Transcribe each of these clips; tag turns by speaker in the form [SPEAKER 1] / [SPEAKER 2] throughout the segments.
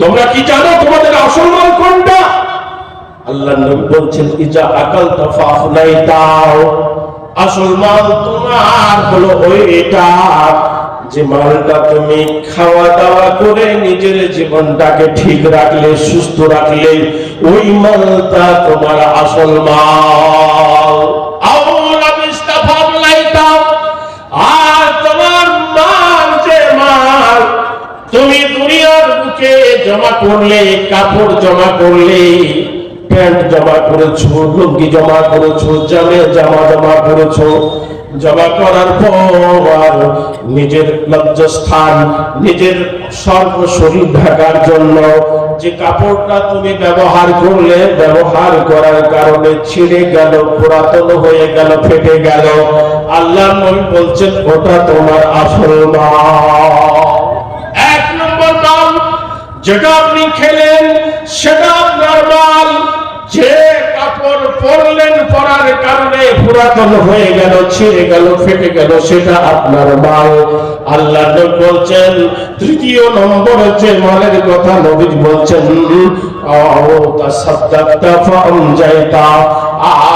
[SPEAKER 1] তোমরা কি জানো তোমাদের আসল মাল কোনটা? আল্লাহ নবী বলছেন, ইজা আকাল তাফাফলাই দাও আসল মাল তোমার হলো ওইটা যে মালটা তুমি খাওয়া দাওয়া করে নিজের জীবনটাকে ঠিক রাখলে, সুস্থ রাখলে, ওই মালটা তোমার আসল মাল আউলা বিস্তাফাফলাই দাও আর তোমার মাল যে মাল তুমি দুনিয়ার বুকে জমা করলে কাপড় জমা করলে, প্যান্ট জমা করেছ, লুঙ্গি জমা করেছ, জামে জামা জমা করেছ, জমা করার পর নিজের লজ্জাস্থান, নিজের সর্ব শরীর ঢাকার জন্য যে কাপড়টা তুমি ব্যবহার করলে, ব্যবহার করার কারণে ছিঁড়ে গেল, পুরাতন হয়ে গেল, ফেটে গেল। আল্লাহ বলছেন, ওটা তোমার আসল মাল যেটা আপনি খেলেন, সেটা আপনার মাল যে কাপড় পরলেন পরার কারণে পুরাতন হয়ে গেল, ছিঁড়ে গেল, ফেটে গেল, সেটা আপনার মাল আল্লাহ বলছেন, তৃতীয় নম্বর যে মালের কথা নবী বলছেন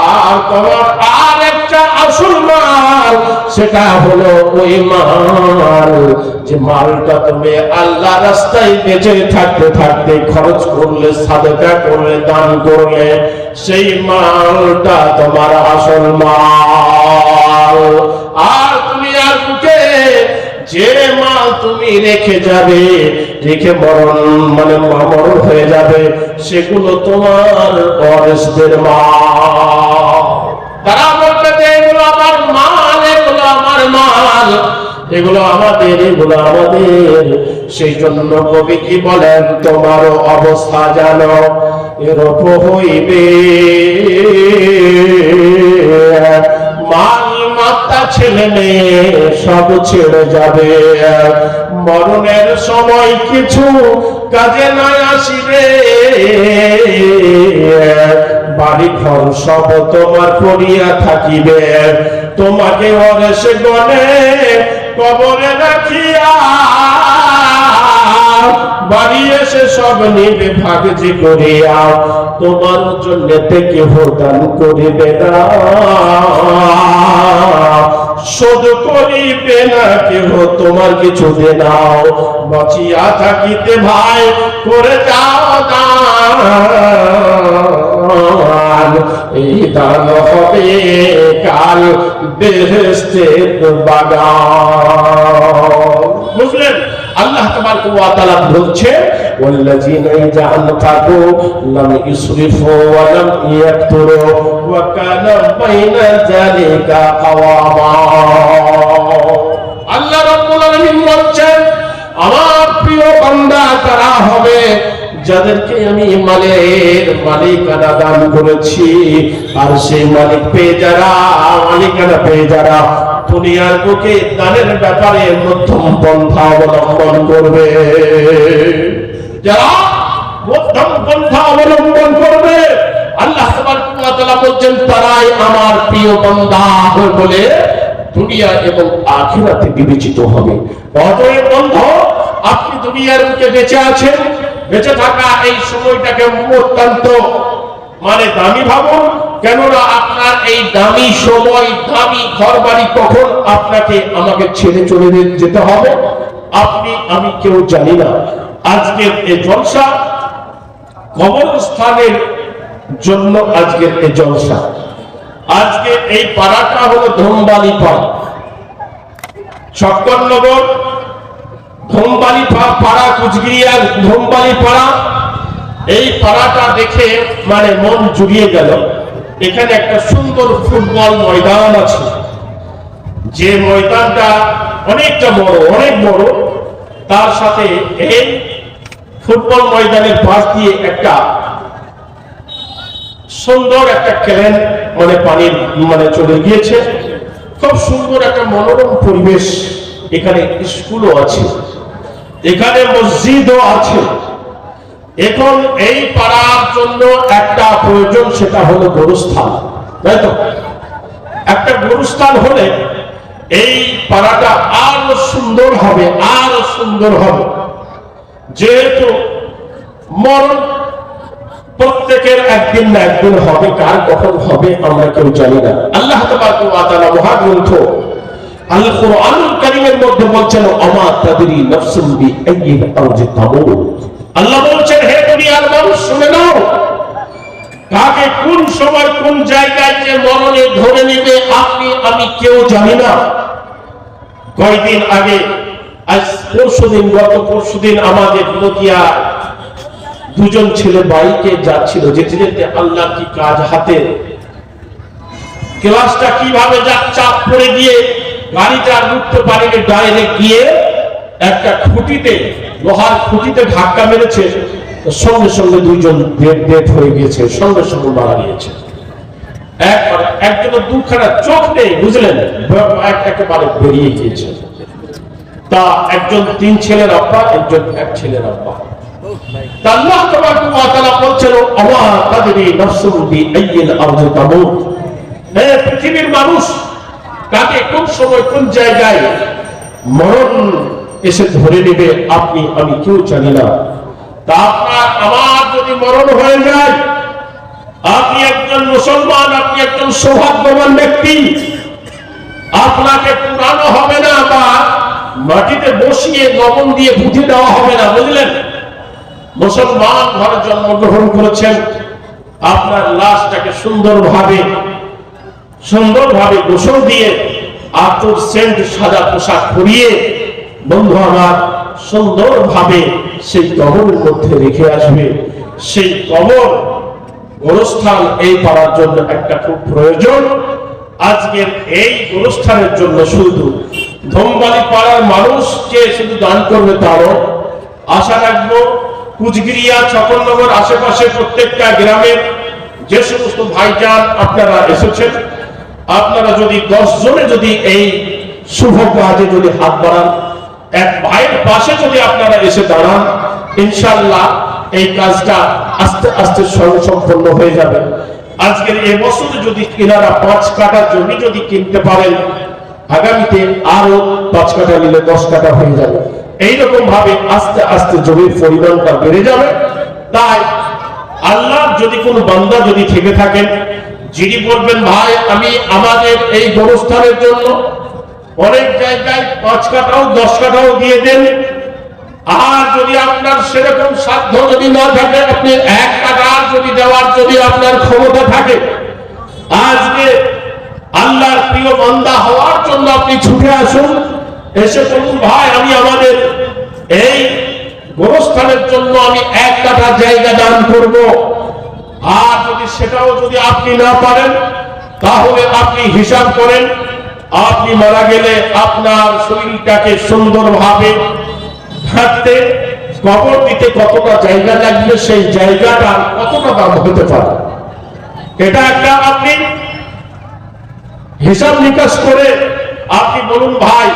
[SPEAKER 1] আর তোমার আর একটা আসল মাল সেটা হলো ওই মাল। যে মালটা তুমি আল্লাহ রাস্তায় বেঁচে থাকতে থাকতে খরচ করলে, সাদকা করলে, দান করলে, সেই মালটা তোমার আসল মাল। আর তুমি আর বুকে যে মাল তুমি রেখে যাবে, রেখে মরণ মানে মরণ হয়ে যাবে, সেগুলো তোমার অরেসদের মাল। তারা মাল। এগুলো আমাদের এগুলো আমাদের। সেই জন্য কবি কি বলেন, তোমার অবস্থা জানো এরকম হইবে। মাল মাত্রা ছেলে মেয়ে, সব ছেড়ে যাবে। মরণের সময় কিছু কাজে নয় আসিবে। বাড়ি ঘর সব তোমার করিয়া থাকিবে। তোমাকে অরেসে গনে কবরে রাখিয়া বাড়ি এসে সব নিবে, ভাগজি করিয়া তোমার জন্য থেকে দান করিবে না। শোধ করিবে না, কেহ তোমার কিছু দে নাও। বাঁচিয়া থাকিতে ভাই, করে যাও দান। এই দান হবে কাল বেহেস্তের বাগান। বুঝলেন আল্লাহ তাবারক ওয়া তাআলা বলছে والذين إذا أنفقوا لم يسرفوا ولم يقتروا وكان بين ذلك قواما আল্লাহ রাব্বুল আলামিন বলছেন আমার প্রিয় বান্দা তারা হবে যাদেরকে আমি মালের মালিকানা দান করেছি আর সেই মালিক পেয়ে যারা মালিকানা পেয়ে যারা দুনিয়ার বুকে দানের ব্যাপারে মধ্যম পন্থা অবলম্বন করবে। যারা মধ্যম পন্থা অবলম্বন করবে, আল্লাহ তাআলা বলছেন, তারাই আমার প্রিয় বান্দা বলে দুনিয়া এবং আখিরাতে বিবেচিত হবে। অতএব বন্ধ, আপনি দুনিয়ার বুকে বেঁচে আছেন, বেঁচে থাকা এই সময়টাকে অত্যন্ত মানে দামি ভাবুন। কেননা আপনার এই দামি সময়, দামি ঘর বাড়ি কখন আপনাকে আমাকে ছেড়ে চলে যেতে হবে। আপনি, আমি কেউ জানি না। আজকের এই জলসা কবরস্থানের জন্য আজকের এই জলসা। আজকে এই পাড়াটা হলো ধুমবালি পাড়া। চক্করনগর ধুমবালি পাড়া কুচগিরিয়ার ধুমবালি পাড়া। এই পাড়াটা দেখে মানে মন জুড়িয়ে গেল। এখানে একটা সুন্দর ফুটবল ময়দান আছে। যে ময়দানটা অনেকটা বড়, অনেক বড়। তার সাথে এই ফুটবল ময়দানের পাশ দিয়ে একটা সুন্দর একটা ক্যালেন মানে পানির মানে চলে গিয়েছে। খুব সুন্দর একটা মনোরম পরিবেশ এখানে স্কুলও আছে। এখানে মসজিদও আছে। এখন এই পাড়ার জন্য একটা প্রয়োজন, সেটা হলো গরুস্থান। তাই তো? একটা গরুস্থান হলে এই পাড়াটা আরও সুন্দর হবে, আরও সুন্দর হবে। যেহেতু মরণ প্রত্যেকের একদিন না একদিন হবে, কার কখন হবে আমরা কেউ জানি না। আল্লাহ মহাগ্রন্থ আল কোরআনুল কারীমের মধ্যে বলছেন আমা তাদরি নাফসুন বি আইয়িল আরজি আল্লাহ বলছেন হে দুনিয়ার মানুষ শুনে নাও। কাকে কোন সময় কোন জায়গায় যে মরণে ধরে নেবে আপনি, আমি কেউ জানি না। কয়দিন আগে, আজ পরশু দিন গত পরশু দিন আমাদের নদিয়া দুজন ছেলে বাইকে যাচ্ছিল, যেতে যেতে আল্লাহ কি কাজ হাতে? ক্লাসটা কীভাবে যা চাপ পড়ে গিয়ে গাড়িটা উঠতে পারেনি, ডাইরেক্ট গিয়ে একটা খুঁটিতে, লোহার খুঁটিতে ধাক্কা মেরেছে। সঙ্গে সঙ্গে দুইজন ডেট হয়ে গিয়েছে, সঙ্গে সঙ্গে মারা গিয়েছে। একবার একজনের দুখানা চোখ নেই, বুঝলেন? এক- একেবারে বেরিয়ে গিয়েছে। তা একজন তিন ছেলের আব্বা, একজন এক ছেলের আব্বা। পৃথিবীর মানুষ, কাকে কোন সময় কোন জায়গায় মরণ এসে ধরে নেবে, আপনি, আমি কেউ জানি না। তা আপনার আমার যদি মরণ হয়ে যায়, আপনি একজন মুসলমান, আপনি একজন সৌভাগ্যবান ব্যক্তি। আপনাকে পুরানো হবে না, বা মাটিতে বসিয়ে লবণ দিয়ে পুঁথে দেওয়া হবে না, বুঝলেন? মুসলমান ঘরে জন্মগ্রহণ করেছেন, আপনার লাশটাকে সুন্দরভাবে সুন্দরভাবে গোসল দিয়ে আতর সেন্ট সাদা পোশাক পরিয়ে, বন্ধু আমার সুন্দরভাবে সেই কবরের মধ্যে রেখে আসবে। সেই কবর গোরস্থান এই পাওয়ার জন্য একটা খুব প্রয়োজন। আজকের এই গোরস্থানের জন্য শুধু ধমবালি পাড়ার মানুষ মানুষকে শুধু দান করবে তারও আশা রাখব কুচগিরিয়া চকননগর আশেপাশে প্রত্যেকটা গ্রামের যে সমস্ত ভাইজান আপনারা এসেছেন, আপনারা যদি দশ জনে যদি এই শুভ কাজে যদি হাত বাড়ান এক ভাইয়ের পাশে যদি আপনারা এসে দাঁড়ান ইনশাল্লাহ এই কাজটা আস্তে আস্তে সম্পন্ন হয়ে যাবে। আজকের এ বছরে যদি এনারা পাঁচ কাটা জমি যদি কিনতে পারেন, আগামীতে আরও পাঁচ কাটা নিলে দশ কাটা হয়ে যাবে। এইরকম ভাবে আস্তে আস্তে জমির পরিমাণটা বেড়ে যাবে। তাই আল্লাহ যদি কোনো বান্দা যদি থেকে থাকেন, যিনি বলবেন, ভাই, আমি আমাদের এই গোরস্থানের জন্য অনেক জায়গায় পাঁচ কাটাও দশ কাটাও দিয়ে দেন। আর যদি আপনার সেরকম সাধ্য যদি না থাকে, আপনি এক টাকা যদি দেওয়ার যদি আপনার ক্ষমতা থাকে, আজকে আল্লাহর প্রিয় বান্দা হওয়ার জন্য আপনি ছুটে আসুন, এসে বলুন, ভাই, আমি আমাদের এই গোরস্থানের জন্য আমি এক কাটা জায়গা দান করব। আর যদি সেটাও যদি আপনি না পারেন, তাহলে আপনি হিসাব করেন আপনি মারা গেলে আপনার শরীরটাকে সুন্দরভাবে থাকতে, কবর দিতে কতটা জায়গা লাগবে, সেই জায়গাটা কতটা দাম হতে পারে? এটা একটা আপনি হিসাব নিকাশ করে আপনি বলুন, ভাই,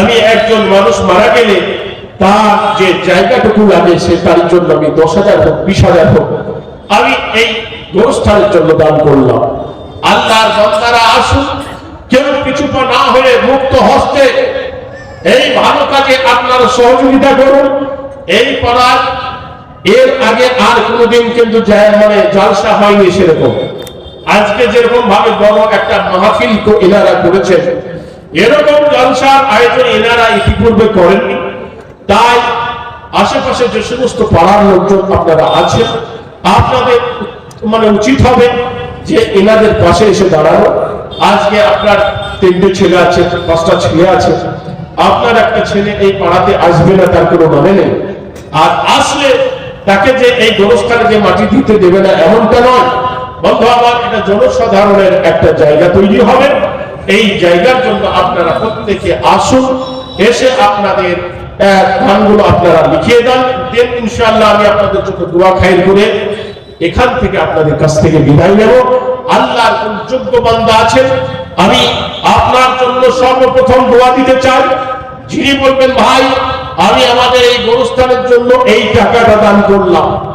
[SPEAKER 1] আমি একজন মানুষ মারা গেলে তার যে জায়গাটুকু লাগে সে তার জন্য আমি দশ হাজার হোক, বিশ হাজার হোক, আমি এই গোরস্থানের জন্য দান করলাম। আল্লাহর বন্দারা আসুন কেউ কিছু না হয়ে মুক্ত হস্তে এই ভালো কাজে আপনারা সহযোগিতা করুন। এই পাড়ার এর আগে আর কোনোদিন কিন্তু মানে জালসা হয়নি সেরকম। আজকে যেরকম ভাবে বড় একটা মাহফিল তো এনারা করেছেন, এরকম জলসার আয়োজন এনারা ইতিপূর্বে করেননি। তাই আশেপাশে যে সমস্ত পাড়ার লোকজন আপনারা আছেন, আপনাদের মানে উচিত হবে যে এনাদের পাশে এসে দাঁড়ানো। আজকে আপনার তিনটে ছেলে আছে, পাঁচটা ছেলে আছে। আপনার একটা ছেলে এই পাড়াতে আসবে না, তার কোনো মানে নেই। আর আসলে তাকে যে এই গোরস্থানে যে মাটি দিতে দেবে না, এমনটা নয়। বন্ধু আমার, এটা জনসাধারণের একটা জায়গা তৈরি হবে। এই জায়গার জন্য আপনারা প্রত্যেকে আসুন, এসে আপনাদের ধানগুলো আপনারা লিখিয়ে দেন। দেন ইনশাআল্লাহ আমি আপনাদের জন্য দোয়া খাইর করে এখান থেকে আপনাদের কাছ থেকে বিদায় নেব। আল্লাহর কোন যোগ্য বান্দা আছেন? আমি আপনার জন্য সর্বপ্রথম দোয়া দিতে চাই। যিনি বলবেন, ভাই, আমি আমাদের এই গোরস্থানের জন্য এই টাকাটা দান করলাম।